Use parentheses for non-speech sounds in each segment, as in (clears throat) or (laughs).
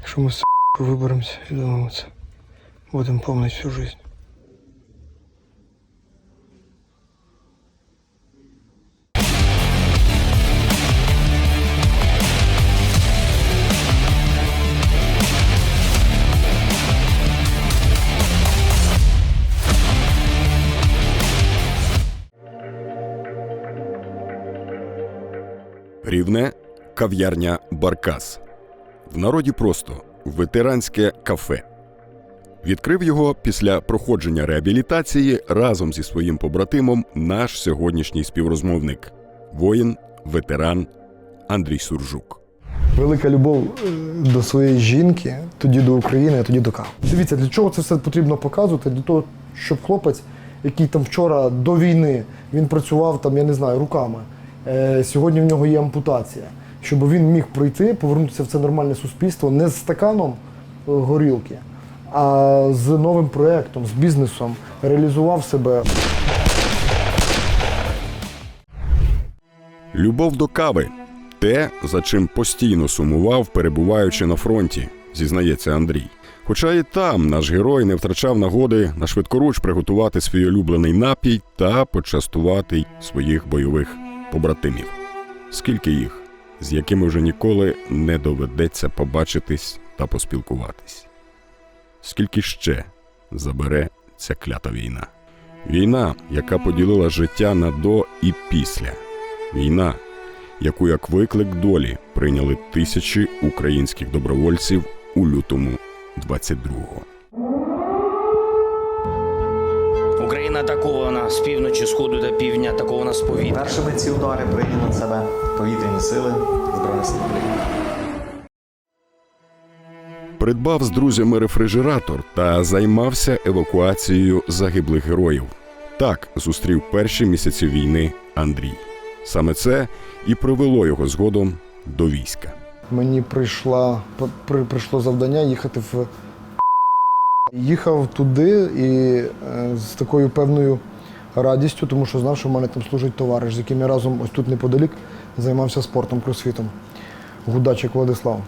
Якщо ми з виберемося і домовимося, будемо помнити всю життя. Рівне кав'ярня Баркас. В народі просто ветеранське кафе. Відкрив його після проходження реабілітації разом зі своїм побратимом наш сьогоднішній співрозмовник воїн, ветеран Андрій Суржук. Велика любов е, до своєї жінки, тоді до України, а тоді до кави. Дивіться, для чого це все потрібно показувати? Для того, щоб хлопець, який там вчора до війни він працював там, я не знаю, руками. Е, сьогодні в нього є ампутація. Щоб він міг прийти, повернутися в це нормальне суспільство не з стаканом е, горілки, а з новим проєктом, з бізнесом, реалізував себе. Любов до кави те, за чим постійно сумував, перебуваючи на фронті, зізнається Андрій. Хоча і там наш герой не втрачав нагоди на швидкоруч приготувати свій улюблений напій та почастувати своїх бойових побратимів. Скільки їх, з якими вже ніколи не доведеться побачитись та поспілкуватись? Скільки ще забере ця клята війна? Війна, яка поділила життя на до і після. Війна, яку як виклик долі прийняли тисячі українських добровольців у лютому 22-го. Україна атакована з півночі, сходу та півдня, атакована з повітря. Першими ці удари прийняли на себе повітряні сили Збройних сил України. Придбав з друзями рефрижератор та займався евакуацією загиблих героїв. Так зустрів перші місяці війни Андрій. Саме це і привело його згодом до війська. Мені прийшла, при, прийшло завдання їхати в їхав туди і е, з такою певною радістю, тому що знав, що в мене там служить товариш, з яким я разом ось тут неподалік займався спортом, кросфітом. Гудачик Владислав.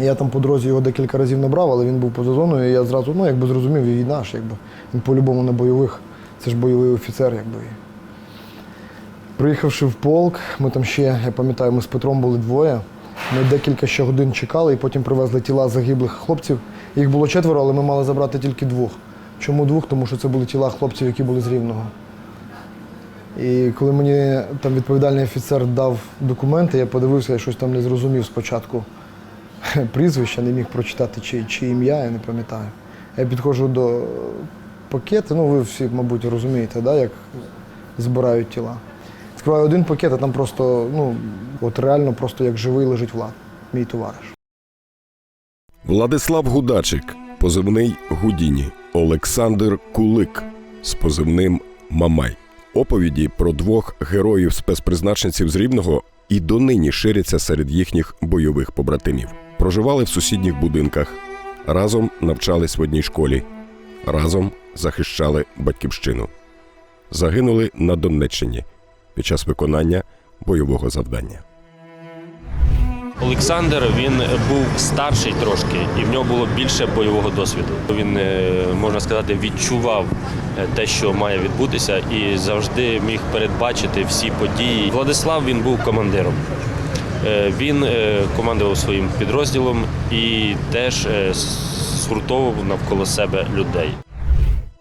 Я там по дорозі його декілька разів набрав, але він був поза зоною, і я зразу ну, якби зрозумів, війна ж, якби. Він по-любому на бойових. Це ж бойовий офіцер, якби. Приїхавши в полк, ми там ще, я пам'ятаю, ми з Петром були двоє. Ми декілька ще годин чекали і потім привезли тіла загиблих хлопців. Їх було четверо, але ми мали забрати тільки двох. Чому двох? Тому що це були тіла хлопців, які були з Рівного. І коли мені там відповідальний офіцер дав документи, я подивився, я щось там не зрозумів спочатку (laughs) прізвища, не міг прочитати чи, чи ім'я, я не пам'ятаю. Я підходжу до пакету, ну ви всі, мабуть, розумієте, да, як збирають тіла. Відкриваю один пакет, а там просто, ну, от реально просто як живий лежить Влад, мій товариш. Владислав Гудачик, позивний Гудіні, Олександр Кулик з позивним Мамай. Оповіді про двох героїв спецпризначенців з Рівного і донині ширяться серед їхніх бойових побратимів. Проживали в сусідніх будинках, разом навчались в одній школі, разом захищали батьківщину. Загинули на Донеччині під час виконання бойового завдання. Олександр він був старший трошки, і в нього було більше бойового досвіду. Він е, можна сказати відчував е, те, що має відбутися, і завжди міг передбачити всі події. Владислав він був командиром. Е, Він командував своїм підрозділом і теж згуртовував навколо себе людей.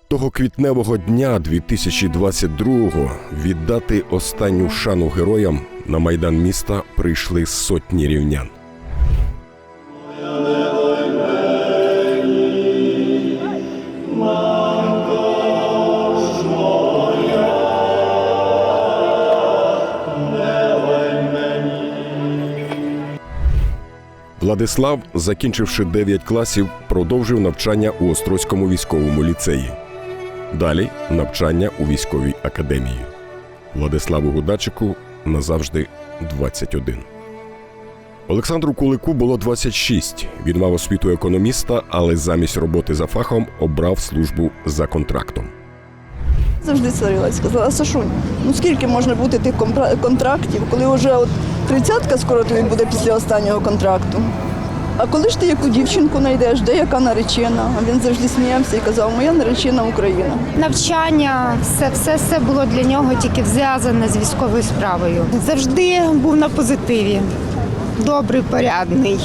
Того квітневого дня 2022-го віддати останню шану героям на майдан міста прийшли сотні рівнян. Владислав, закінчивши 9 класів, продовжив навчання у Острозькому військовому ліцеї. Далі навчання у військовій академії. Владиславу Гудачику назавжди 21. Олександру Кулику було 26. Він мав освіту економіста, але замість роботи за фахом обрав службу за контрактом. Завжди сварилась, сказала, Сашунь, ну скільки можна бути тих контрактів, коли вже от тридцятка скоро тобі буде після останнього контракту. А коли ж ти яку дівчинку знайдеш, де яка наречена? А він завжди сміявся і казав, моя наречена Україна. Навчання, все, все, все було для нього тільки зв'язане з військовою справою. Завжди був на позитиві. Добрий, порядний.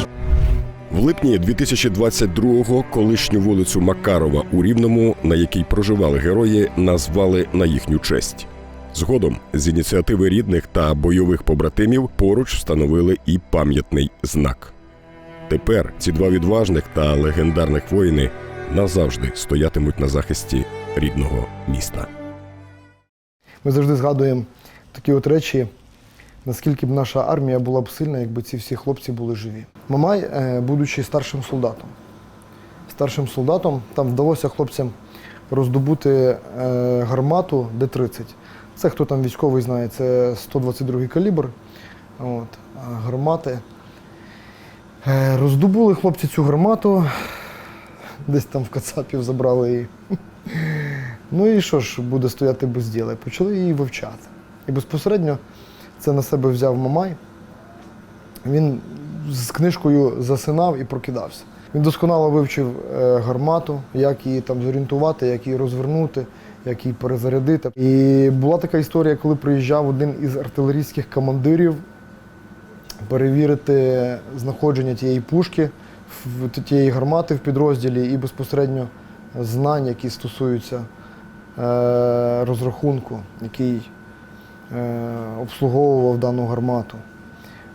В липні 2022-го колишню вулицю Макарова у Рівному, на якій проживали герої, назвали на їхню честь. Згодом з ініціативи рідних та бойових побратимів поруч встановили і пам'ятний знак. Тепер ці два відважних та легендарних воїни назавжди стоятимуть на захисті рідного міста. Ми завжди згадуємо такі от речі, наскільки б наша армія була б сильна, якби ці всі хлопці були живі. Мамай, е, будучи старшим солдатом, старшим солдатом, там вдалося хлопцям роздобути е, гармату Д-30. Це хто там військовий знає, це 122 калібр. От, гармати. Е, Роздобули хлопці цю гармату, десь там в Кацапів забрали її. Ну і що ж буде стояти без діла? Почали її вивчати. І безпосередньо це на себе взяв Мамай. Він з книжкою засинав і прокидався. Він досконало вивчив е, гармату, як її там зорієнтувати, як її розвернути, як її перезарядити. І була така історія, коли приїжджав один із артилерійських командирів перевірити знаходження тієї пушки, тієї гармати в підрозділі і безпосередньо знань, які стосуються е, розрахунку, який е, обслуговував дану гармату.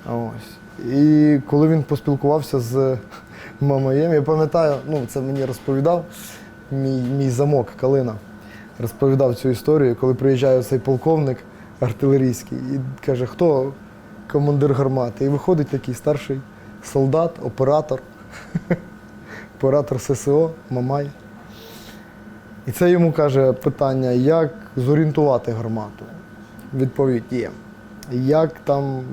Ось. І коли він поспілкувався з (laughs) Мамаєм, я пам'ятаю, ну це мені розповідав мій, мій замок Калина. Розповідав цю історію, коли приїжджає цей полковник артилерійський і каже, хто командир гармати. І виходить такий старший солдат, оператор, (laughs) оператор ССО, Мамай. І це йому каже питання, як зорієнтувати гармату. Відповідь є. Як там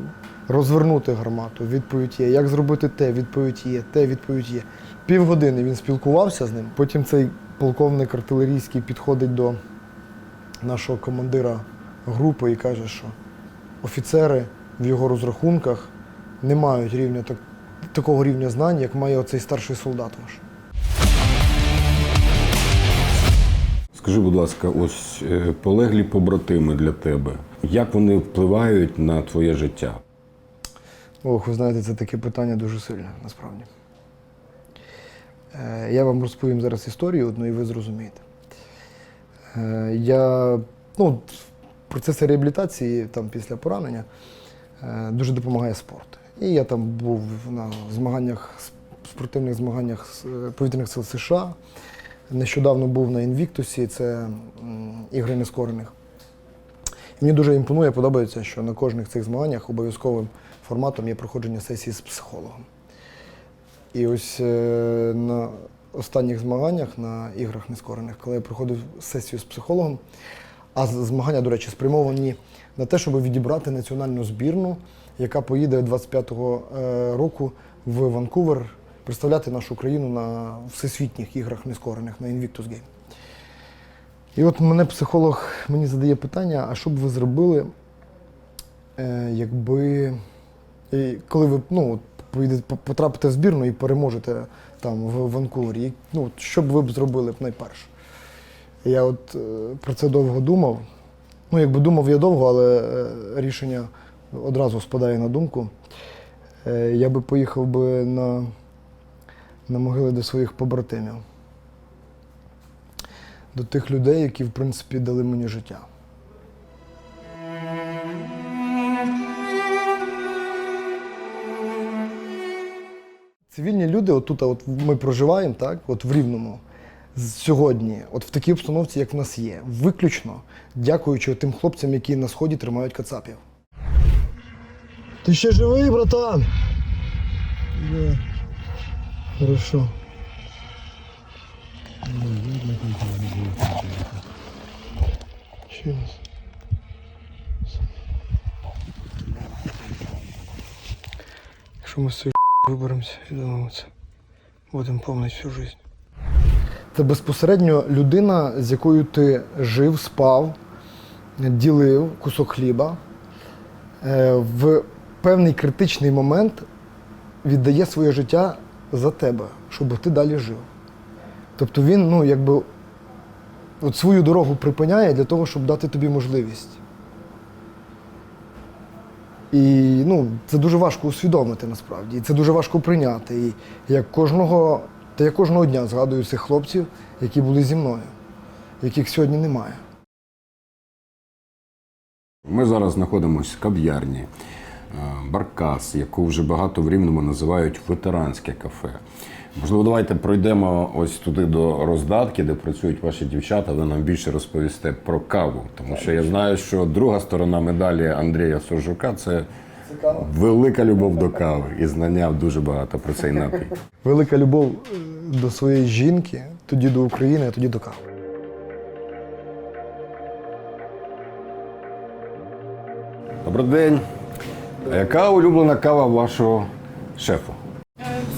розвернути гармату? Відповідь є. Як зробити те? Відповідь є. Те відповідь є. Півгодини він спілкувався з ним. Потім цей полковник артилерійський підходить до нашого командира групи і каже, що офіцери в його розрахунках не мають рівня так, такого рівня знань, як має оцей старший солдат ваш. Скажи, будь ласка, ось е, полеглі побратими для тебе. Як вони впливають на твоє життя? Ох, ви знаєте, це таке питання дуже сильне, насправді. Е, Я вам розповім зараз історію одну, і ви зрозумієте. Е, Я, ну, в процесі реабілітації там, після поранення дуже допомагає спорт. І я там був на змаганнях, спортивних змаганнях е, повітряних сил США. Нещодавно був на Інвіктусі, це ігри нескорених. І мені дуже імпонує, подобається, що на кожних цих змаганнях обов'язковим форматом є проходження сесії з психологом. І ось е, на останніх змаганнях на іграх нескорених, коли я проходив сесію з психологом, а змагання, до речі, спрямовані на те, щоб відібрати національну збірну, яка поїде 25-го е, року в Ванкувер представляти нашу країну на всесвітніх іграх нескорених на Invictus Game. І от мене психолог мені задає питання: а що б ви зробили, е, якби коли ви ну, потрапите в збірну і переможете там в Ванкувері, ну, що б ви б зробили б найперше? Я от е, про це довго думав. Ну, якби думав я довго, але е, рішення одразу спадає на думку. Е, я би поїхав би на, на могили до своїх побратимів до тих людей, які, в принципі, дали мені життя. Цивільні люди, отут от ми проживаємо, так, от в Рівному, сьогодні, от в такій обстановці, як в нас є, виключно дякуючи тим хлопцям, які на сході тримають кацапів. Ти ще живий, братан? Да. Хорошо. Ще раз. Якщо ми з цієї виберемося і домовимося, будемо пам'ятати всю життя. Це безпосередньо людина, з якою ти жив, спав, ділив кусок хліба. Е, В певний критичний момент віддає своє життя за тебе, щоб ти далі жив. Тобто він, ну, якби, от свою дорогу припиняє для того, щоб дати тобі можливість. І ну, це дуже важко усвідомити насправді. І це дуже важко прийняти. І як кожного, та я кожного дня згадую цих хлопців, які були зі мною, яких сьогодні немає. Ми зараз знаходимося в кав'ярні е, Баркас, яку вже багато в Рівному називають ветеранське кафе. Можливо, давайте пройдемо ось туди до роздатки, де працюють ваші дівчата. Ви нам більше розповісте про каву. Тому що я знаю, що друга сторона медалі Андрія Соржука це велика любов до кави і знання дуже багато про цей напій. Велика любов е, до своєї жінки, тоді до України, а тоді до кави. Добрий день. А яка улюблена кава вашого шефа?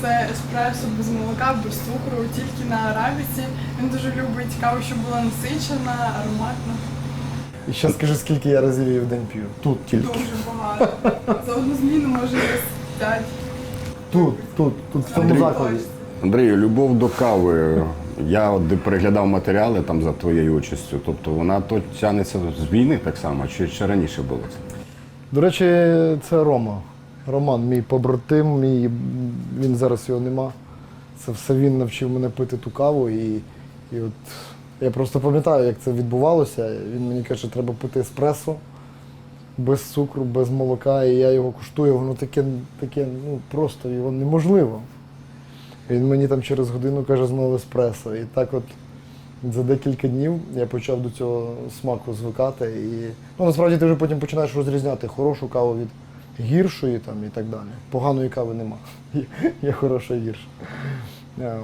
Це еспресо без молока, без цукру, тільки на арабіці. Він дуже любить каву, щоб була насичена, ароматна. І ще скажи, скільки я разів її в день п'ю. Тут тільки. Дуже багато. За одну зміну може десь п'ять. Тут, тут, тут в цьому закладі. Андрію, любов до кави. Я от де переглядав матеріали там за твоєю участю. Тобто вона то тягнеться з війни так само, чи ще раніше було це? До речі, це Рома. Роман, мій побратим, мій, він зараз його нема. Це все він навчив мене пити ту каву. І, і от я просто пам'ятаю, як це відбувалося. Він мені каже, треба пити еспресо без цукру, без молока. І я його куштую, воно таке, таке ну просто його неможливо. Він мені там через годину каже знову еспресо. І так от за декілька днів я почав до цього смаку звикати. І ну, насправді ти вже потім починаєш розрізняти хорошу каву від гіршої там, і так далі. Поганої кави нема. (laughs) Є, хороша і гірша. Е.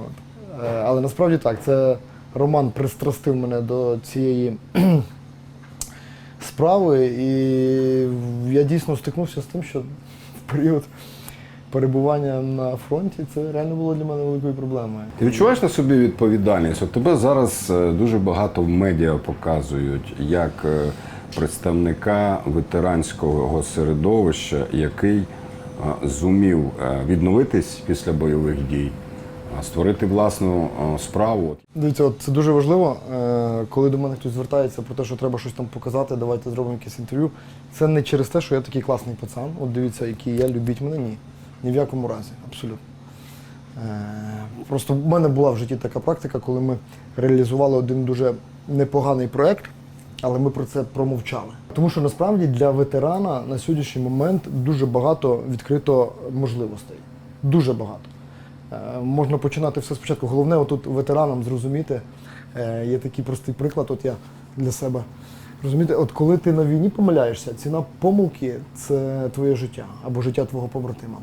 Е, Але насправді так, це Роман пристрастив мене до цієї (clears throat) справи, і я дійсно стикнувся з тим, що в період перебування на фронті це реально було для мене великою проблемою. Ти відчуваєш на собі відповідальність? От тебе зараз е, дуже багато в медіа показують як е, представника ветеранського середовища, який е, зумів відновитись після бойових дій, створити власну е, справу. Дивіться, от це дуже важливо, е, коли до мене хтось звертається про те, що треба щось там показати, давайте зробимо якесь інтерв'ю. Це не через те, що я такий класний пацан. От дивіться, який я, любіть мене, ні. Ні в якому разі, абсолютно. Е, Просто в мене була в житті така практика, коли ми реалізували один дуже непоганий проєкт, але ми про це промовчали. Тому що насправді для ветерана на сьогоднішній момент дуже багато відкрито можливостей. Дуже багато. Е, Можна починати все спочатку. Головне, отут ветеранам зрозуміти, е, є такий простий приклад, от я для себе. Розумієте, от коли ти на війні помиляєшся, ціна помилки це твоє життя або життя твого побратима.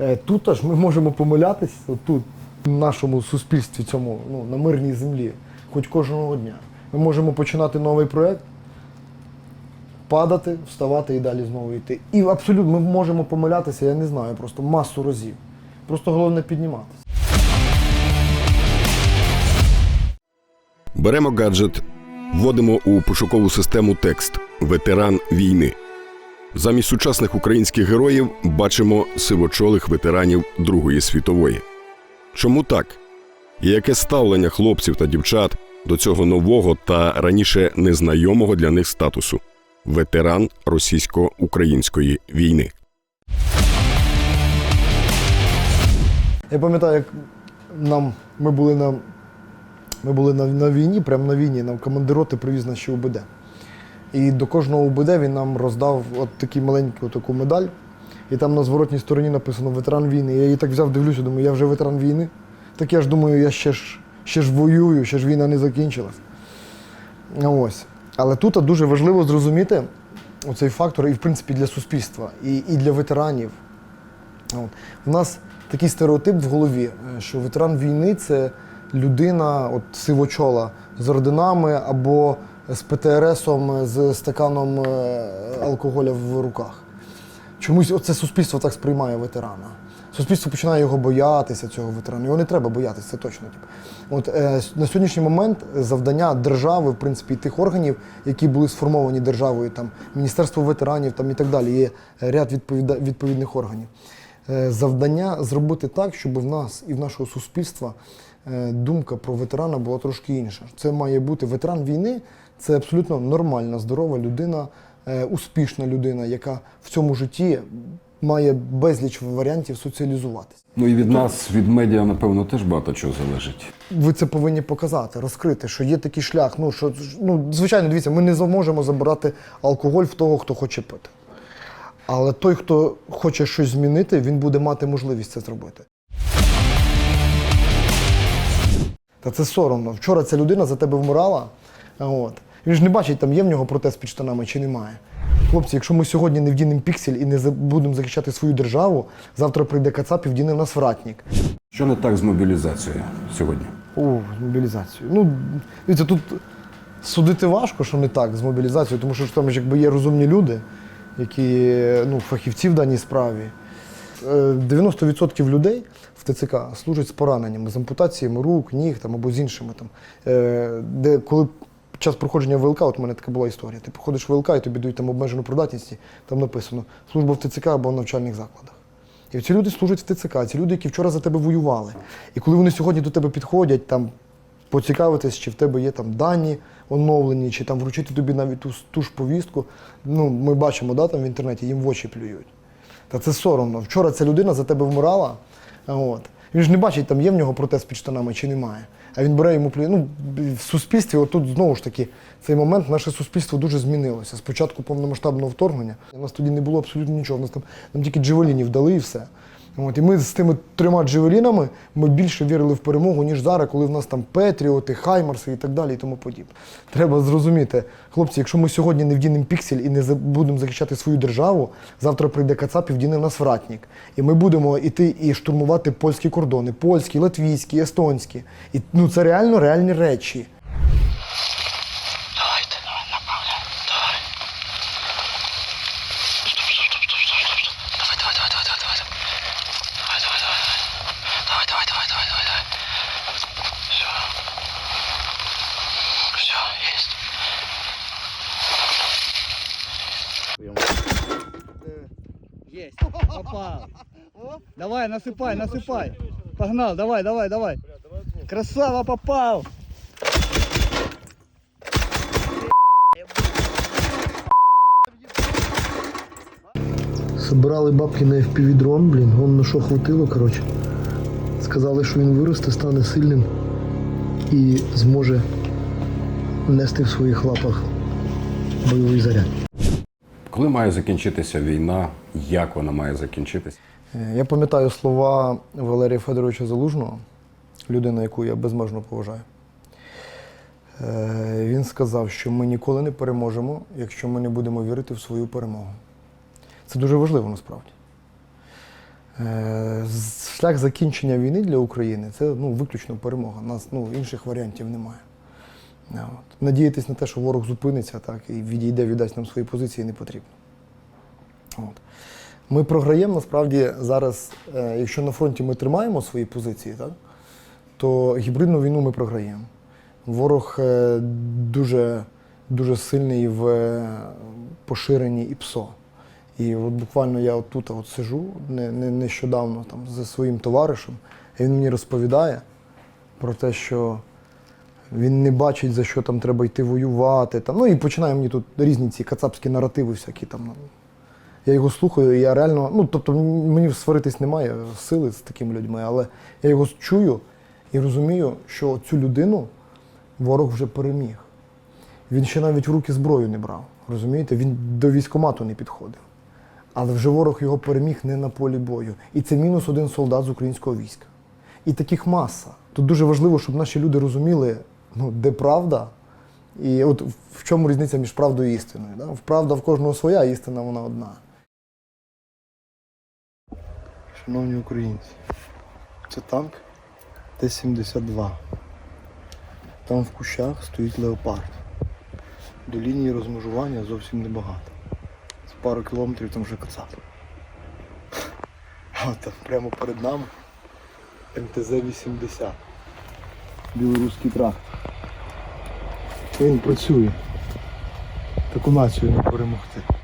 Е, Тут аж ми можемо помилятись, от тут, в нашому суспільстві, цьому, ну, на мирній землі, хоч кожного дня. Ми можемо починати новий проєкт, падати, вставати і далі знову йти. І абсолютно ми можемо помилятися, я не знаю, просто масу разів. Просто головне підніматися. Беремо гаджет, вводимо у пошукову систему текст Ветеран війни. Замість сучасних українських героїв бачимо сивочолих ветеранів Другої світової. Чому так? І яке ставлення хлопців та дівчат до цього нового та раніше незнайомого для них статусу ветеран російсько-української війни? Я пам'ятаю, як нам, ми були на, ми були на, на війні, прямо на війні, нам командир роти привіз наші УБД. І до кожного УБД він нам роздав от таку маленьку таку медаль. І там на зворотній стороні написано ветеран війни. Я її так взяв, дивлюся, думаю, я вже ветеран війни. Так я ж думаю, я ще ж, ще ж воюю, ще ж війна не закінчилась. Ось. Але тут дуже важливо зрозуміти оцей фактор, і в принципі для суспільства, і, і для ветеранів. От. У нас такий стереотип в голові, е, що ветеран війни це людина от, сивочола з орденами або з ПТРСом, з стаканом е, алкоголя в руках. Чомусь оце суспільство так сприймає ветерана. Суспільство починає його боятися, цього ветерана. Його не треба боятися, це точно. Типу. От е, на сьогоднішній момент завдання держави, в принципі, тих органів, які були сформовані державою, там Міністерство ветеранів там, і так далі, є ряд відповідних органів. Е, завдання зробити так, щоб в нас і в нашого суспільства е, думка про ветерана була трошки інша. Це має бути ветеран війни, це абсолютно нормальна, здорова людина, е, успішна людина, яка в цьому житті має безліч варіантів соціалізуватися. Ну і від нас, від медіа, напевно, теж багато чого залежить. Ви це повинні показати, розкрити, що є такий шлях. Ну що ну звичайно, дивіться, ми не зможемо забирати алкоголь в того, хто хоче пити. Але той, хто хоче щось змінити, він буде мати можливість це зробити. Та це соромно. Вчора ця людина за тебе вмирала. От. Він ж не бачить, там є в нього протез під штанами чи немає. Хлопці, якщо ми сьогодні не вдінемо піксель і не будемо захищати свою державу, завтра прийде Кацап і вдіне в нас вратник. Що не так з мобілізацією сьогодні? О, з мобілізацією. Ну, дивіться, тут судити важко, що не так з мобілізацією, тому що там ж якби є розумні люди, які ну, фахівці в даній справі. Е, 90% людей в ТЦК служать з пораненнями, з ампутаціями рук, ніг там, або з іншими. Там, Е, де коли час проходження ВЛК, от у мене така була історія. Ти проходиш ВЛК і тобі дають там обмежену придатність, там написано служба в ТЦК або в навчальних закладах. І ці люди служать в ТЦК, ці люди, які вчора за тебе воювали. І коли вони сьогодні до тебе підходять, там поцікавитись, чи в тебе є там дані оновлені, чи там вручити тобі навіть ту, ту ж повістку. Ну, ми бачимо, да, там в інтернеті їм в очі плюють. Та це соромно. Вчора ця людина за тебе вмирала. От. Він ж не бачить, там є в нього протез під штанами чи немає. А він бере йому плює. Ну, в суспільстві, отут знову ж таки, цей момент наше суспільство дуже змінилося. Спочатку повномасштабного вторгнення. У нас тоді не було абсолютно нічого. У нас там, там тільки джевелінів дали і все. От, і ми з тими трьома джевелінами ми більше вірили в перемогу, ніж зараз, коли в нас там Петріоти, Хаймарси і так далі, і тому подібне. Треба зрозуміти, хлопці, якщо ми сьогодні не вдінемо піксель і не будемо захищати свою державу, завтра прийде Кацап і вдіне в нас вратник. І ми будемо іти і штурмувати польські кордони, польські, латвійські, естонські. І ну це реально реальні речі. Есть. Попал. Давай, насыпай, насыпай. Погнал, давай, давай, давай. Красава, попал. Собирали бабки на FPV-дрон, блін, вон на що хватило, коротше. Сказали, що він виросте, стане сильним і зможе нести в своїх лапах бойовий заряд. Коли має закінчитися війна? Як вона має закінчитися? Е, Я пам'ятаю слова Валерія Федоровича Залужного, людина, яку я безмежно поважаю. Е, Він сказав, що ми ніколи не переможемо, якщо ми не будемо вірити в свою перемогу. Це дуже важливо насправді. Е, Шлях закінчення війни для України це ну, виключно перемога. Нас ну, інших варіантів немає. Надіятись на те, що ворог зупиниться так, і відійде, віддасть нам свої позиції, не потрібно. От. Ми програємо насправді зараз, е, якщо на фронті ми тримаємо свої позиції, так, то гібридну війну ми програємо. Ворог е, дуже, дуже сильний в е, поширенні ІПСО. І от буквально я тут от сижу не, не, нещодавно там, зі своїм товаришем, і він мені розповідає про те, що він не бачить, за що там треба йти воювати. Там. Ну і починає мені тут різні ці кацапські наративи всякі там. Я його слухаю, і я реально, ну тобто мені сваритись немає сили з такими людьми, але я його чую і розумію, що цю людину ворог вже переміг. Він ще навіть в руки зброю не брав. Розумієте? Він до військомату не підходив. Але вже ворог його переміг не на полі бою. І це мінус один солдат з українського війська. І таких маса. Тут дуже важливо, щоб наші люди розуміли, ну, де правда, і от в чому різниця між правдою і істиною. Да? Правда в кожного своя, істина вона одна. Шановні українці, це танк Т-72. Там в кущах стоїть леопард. До лінії розмежування зовсім небагато. З пару кілометрів там вже кацап. От, прямо перед нами МТЗ-80. Білоруський трактор. Він працює. Таку націю не перемогти.